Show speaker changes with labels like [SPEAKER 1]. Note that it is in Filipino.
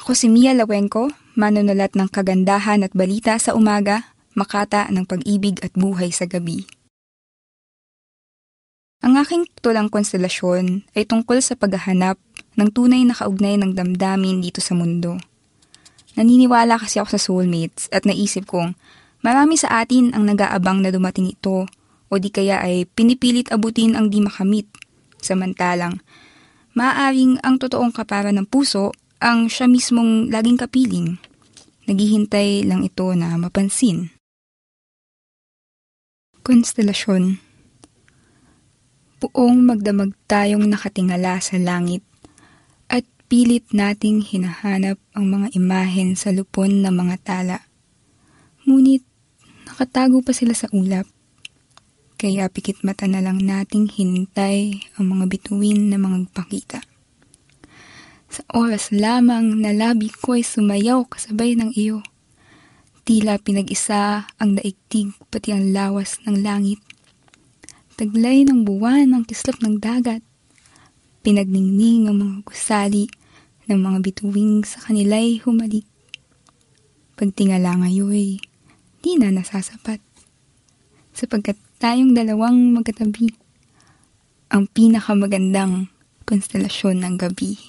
[SPEAKER 1] Ako si Mia Lawenko, manunulat ng kagandahan at balita sa umaga, makata ng pag-ibig at buhay sa gabi. Ang aking tulang konstelasyon ay tungkol sa paghahanap ng tunay na kaugnay ng damdamin dito sa mundo. Naniniwala kasi ako sa soulmates at naisip kong marami sa atin ang nag-aabang na dumating ito o di kaya ay pinipilit abutin ang di makamit. Samantalang, maaaring ang totoong kapara ng puso ang siya mismong laging kapiling. Naghihintay lang ito na mapansin. Konstelasyon Buong magdamag tayong nakatingala sa langit at pilit nating hinahanap ang mga imahen sa lupon ng mga tala. Ngunit nakatago pa sila sa ulap. Kaya pikit mata na lang nating hinintay ang mga bituin na mga pakita. Sa oras lamang na labi ko ay sumayaw kasabay ng iyo. Tila pinag-isa ang daigdig pati ang lawas ng langit taglay ng buwan ang kislap ng dagat. Pinagningning ang mga gusali ng mga bituing sa kanila'y humalik. Pagtingala ngayoy, di na nasasapat. Sapagkat tayong dalawang magkatabi, ang pinakamagandang konstelasyon ng gabi.